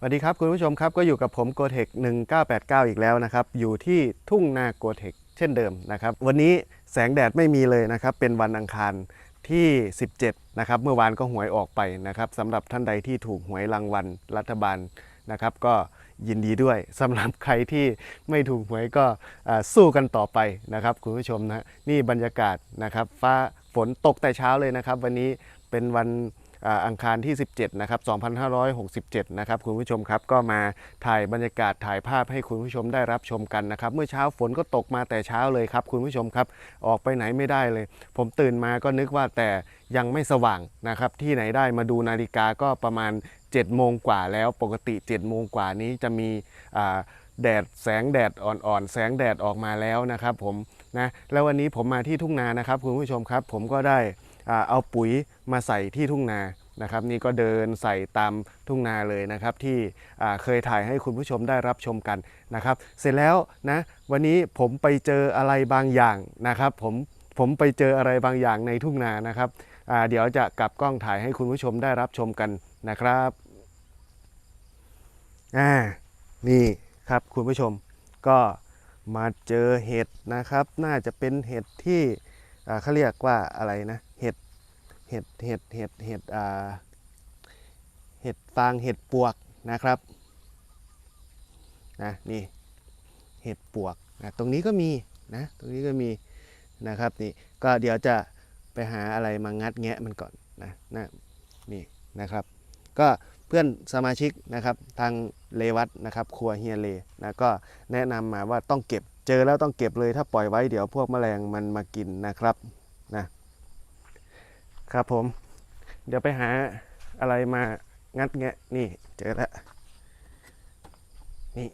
สวัสดีครับคุณผู้ชมครับก็อยู่กับผมโกเทค1989 อีกแล้วนะครับ อยู่ที่ทุ่งนาโกเทคเช่นเดิมนะครับ วันนี้แสงแดดไม่มีเลยนะครับ เป็นวันอังคารที่ 17 นะครับ เมื่อวานก็หวยออกไปนะครับสำหรับท่านใดที่ถูกหวยรางวัลรัฐบาลนะครับ ก็ยินดีด้วยสำหรับใครที่ไม่ถูกหวยก็สู้กันต่อไปนะครับ คุณผู้ชมนะนี่บรรยากาศนะครับ ฟ้าฝนตกแต่เช้าเลยนะครับ วันนี้เป็นวัน อ่าอังคารที่ 17 นะครับ 2567 นะครับคุณผู้ชมครับก็มาถ่ายบรรยากาศถ่ายภาพให้คุณผู้ชมได้รับชมกันนะครับ เมื่อเช้าฝนก็ตกมาแต่เช้าเลยครับคุณผู้ชมครับออกไปไหนไม่ได้เลย ผมตื่นมาก็นึกว่าแต่ยังไม่สว่างนะครับที่ไหนได้มาดูนาฬิกาก็ประมาณ7โมงกว่าแล้วปกติ7โมงกว่านี้จะมีแดดแสงแดดอ่อนๆ แสงแดดออกมาแล้วนะครับผมนะแล้ววันนี้ผมมาที่ทุ่งนานะครับคุณผู้ชมครับ ผมก็ได้ เอาปุ๋ยมาใส่ที่ทุ่งนานะครับนี่ก็เดินใส่ตามทุ่งนาเลยนะครับ ที่เคยถ่ายให้คุณผู้ชมได้รับชมกันนะครับ เสร็จแล้วนะวันนี้ผมไปเจออะไรบางอย่างนะครับ ผมผมไปเจออะไรบางอย่างในทุ่งนานะครับเดี๋ยวจะกลับกล้องถ่ายให้คุณผู้ชมได้รับชมกันนะครับอ่านี่ครับคุณผู้ชมก็มาเจอเห็ดนะครับ น่าจะเป็นเห็ดที่เขาเรียกว่าอะไรนะ เห็ดเห็ดเห็ดเห็ดเห็ดอ่าเห็ดฟางเห็ดปวกนะครับนะนี่เห็ดปวกนะตรงนี้ก็มีนะตรงนี้ก็มีนะครับนี่ก็เดี๋ยวจะไปหาอะไรมางัดแงะมันก่อนนะนะนี่นะครับ ก็เพื่อนสมาชิกนะครับทางเลวัตนะครับ ครัวเฮียเลนะก็แนะนำมาว่าต้องเก็บเจอแล้วต้องเก็บเลยถ้าปล่อยไว้เดี๋ยวพวกแมลงมันมากินนะครับนะ ครับผม เดี๋ยวไปหาอะไรมางัดแงะนี่เจอแล้วนี่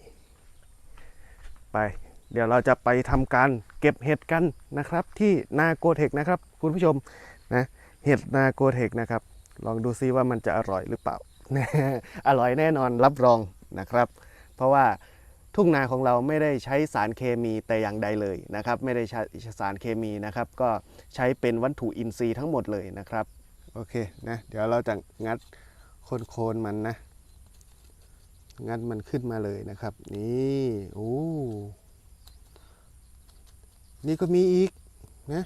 ไป เดี๋ยวเราจะไปทำการเก็บเห็ดกันนะครับ ที่นาโกเทคนะครับ คุณผู้ชมนะเห็ดนาโกเทคนะครับ ลองดูซิว่ามันจะอร่อยหรือเปล่า อร่อยแน่นอนรับรองนะครับ เพราะว่า ทุ่งนาของเราไม่ได้ใช้สารเคมีแต่อย่างใดเลยนะครับ ไม่ได้ใช้สารเคมีนะครับ ก็ใช้เป็นวัตถุอินทรีย์ทั้งหมดเลยนะครับ โอเคนะเดี๋ยวเราจะงัดโคนๆมันนะ งัดมันขึ้นมาเลยนะครับ นี่โอ้นี่ก็มีอีกนะ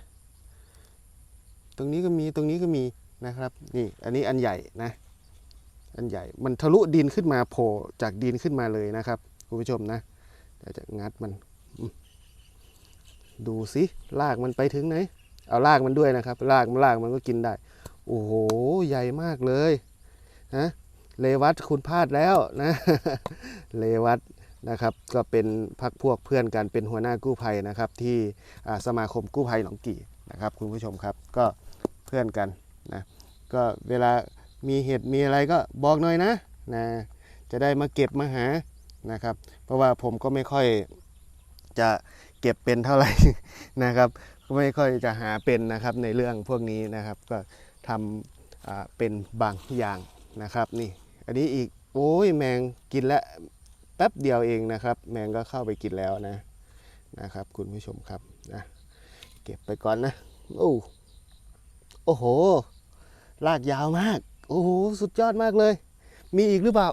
ตรงนี้ก็มีตรงนี้ก็มีนะครับ นี่อันนี้อันใหญ่นะ อันใหญ่มันทะลุดินขึ้นมาโผล่จากดินขึ้นมาเลยนะครับ คุณผู้ชมนะเดี๋ยวจะงัดมัน ดูสิลากมันไปถึงไหน เอาลากมันด้วยนะครับ ลากมันลากมันก็กินได้ โอ้โห ใหญ่มากเลยนะเลวัตคุณพลาดแล้วนะ เลวัตนะครับ ก็เป็นพักพวกเพื่อนกันเป็นหัวหน้ากู้ภัยนะครับ ที่สมาคมกู้ภัยหนองกี่นะครับ คุณผู้ชมครับก็เพื่อนกันนะก็เวลามีเหตุมีอะไรก็บอกหน่อยนะนะ จะได้มาเก็บมาหา นะครับ เพราะว่าผมก็ไม่ค่อยจะเก็บเป็นเท่าไหร่นะครับก็ไม่ค่อยจะหาเป็นนะครับในเรื่องพวกนี้นะครับ ก็ทำอ่าเป็นบางอย่างนะครับนี่อันนี้อีกโอ้ยแมงกินแล้วแป๊บเดียวเองนะครับ แมงก็เข้าไปกินแล้วนะนะครับ คุณผู้ชมครับนะเก็บไปก่อนนะโอ้โอ้โห ลากยาวมาก โอ้โห สุดยอดมากเลย มีอีกหรือเปล่า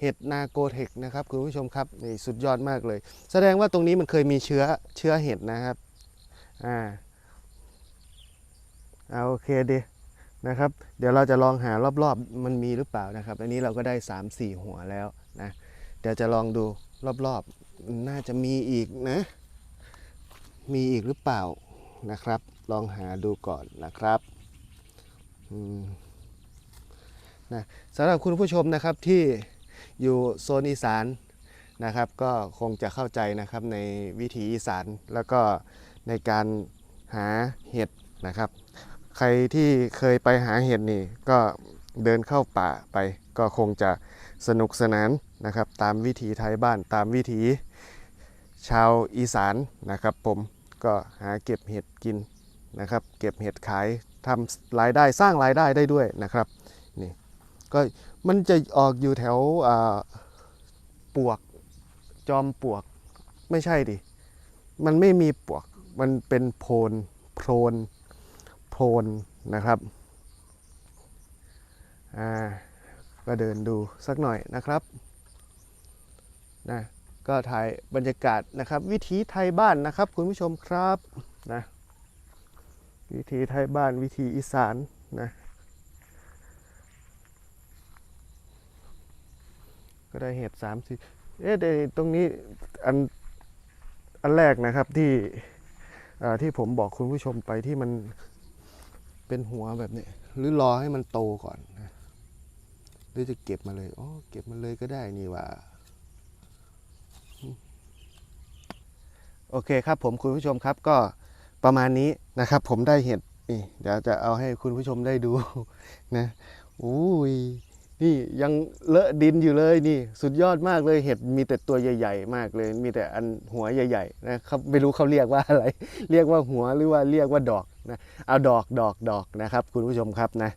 เห็ดนาโกเทคนะครับคุณผู้ชมครับนี่สุดยอดมากเลย แสดงว่าตรงนี้มันเคยมีเชื้อเชื้อเห็ดนะครับอ่าเอาโอเคดีนะครับ เดี๋ยวเราจะลองหารอบๆมันมีหรือเปล่านะครับ อันนี้เราก็ได้ 3-4 หัวแล้วนะเดี๋ยวจะลองดูรอบๆ น่าจะมีอีกนะ มีอีกหรือเปล่านะครับ ลองหาดูก่อนนะครับอืมนะสำหรับคุณผู้ชมนะครับที่ อยู่โซนอีสานนะครับ ก็คงจะเข้าใจนะครับในวิถีอีสานแล้วก็ในการหาเห็ดนะครับ ใครที่เคยไปหาเห็ดนี่ก็เดินเข้าป่าไป ก็คงจะสนุกสนานนะครับ ตามวิถีไทยบ้านตามวิถีชาวอีสานนะครับ ผมก็หาเก็บเห็ดกินนะครับ เก็บเห็ดขายทำรายได้สร้างรายได้ได้ด้วยนะครับนี่ก็ มันจะออกอยู่แถวปวกจอมปวกไม่ใช่ดิ มันไม่มีปวก มันเป็นโพนโพนโพนนะครับ อ่า ก็เดินดูสักหน่อยนะครับนะก็ถ่ายบรรยากาศนะครับ วิถีไทยบ้านนะครับ คุณผู้ชมครับนะวิถีไทยบ้านวิถีอีสานนะ ก็ได้เห็ดสามสี่เอ๊ะตรงนี้อันอันแรกนะครับที่อ่อที่ผมบอกคุณผู้ชมไปที่มันเป็นหัวแบบนี้ หรือรอให้มันโตก่อนนะหรือจะเก็บมาเลยอ๋อเก็บมาเลยก็ได้นี่ว่าโอเคครับผมคุณผู้ชมครับก็ประมาณนี้นะครับ ผมได้เห็ดนี่เดี๋ยวจะเอาให้คุณผู้ชมได้ดูนะอุ้ย นี่ยังเลอะดินอยู่เลยนี่ สุดยอดมากเลยเห็ดมีแต่ตัวใหญ่ ๆ มากเลย มีแต่อันหัวใหญ่ๆนะครับไม่รู้เขาเรียกว่าอะไร เรียกว่าหัวหรือว่าเรียกว่าดอกนะเอาดอกดอกดอกนะครับ คุณผู้ชมครับนะ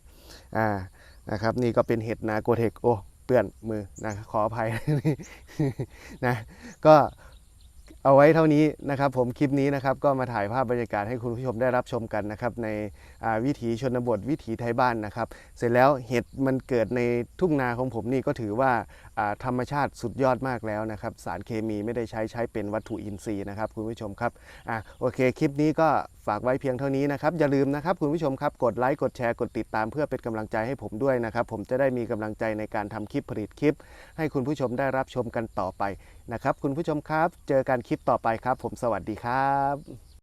อ่านะครับ นี่ก็เป็นเห็ดนาโกเทคโอ้เปื้อนมือนะขออภัยนะก็ เอาไว้เท่านี้นะครับ ผมคลิปนี้นะครับก็มาถ่ายภาพบรรยากาศให้คุณผู้ชมได้รับชมกันนะครับในวิถีชนบทวิถีไทยบ้านนะครับ เสร็จแล้วเห็ดมันเกิดในทุ่งนาของผมนี่ก็ถือว่าธรรมชาติสุดยอดมากแล้วนะครับ สารเคมีไม่ได้ใช้ใช้เป็นวัตถุอินทรีย์นะครับคุณผู้ชมครับอ่าโอเคคลิปนี้ก็ ฝากไว้เพียงเท่านี้นะครับ อย่าลืมนะครับคุณผู้ชมครับ กดไลค์ กดแชร์ กดติดตามเพื่อเป็นกำลังใจให้ผมด้วยนะครับ ผมจะได้มีกำลังใจในการทำคลิปผลิตคลิป ให้คุณผู้ชมได้รับชมกันต่อไปนะครับ คุณผู้ชมครับ เจอกันคลิปต่อไปครับ ผมสวัสดีครับ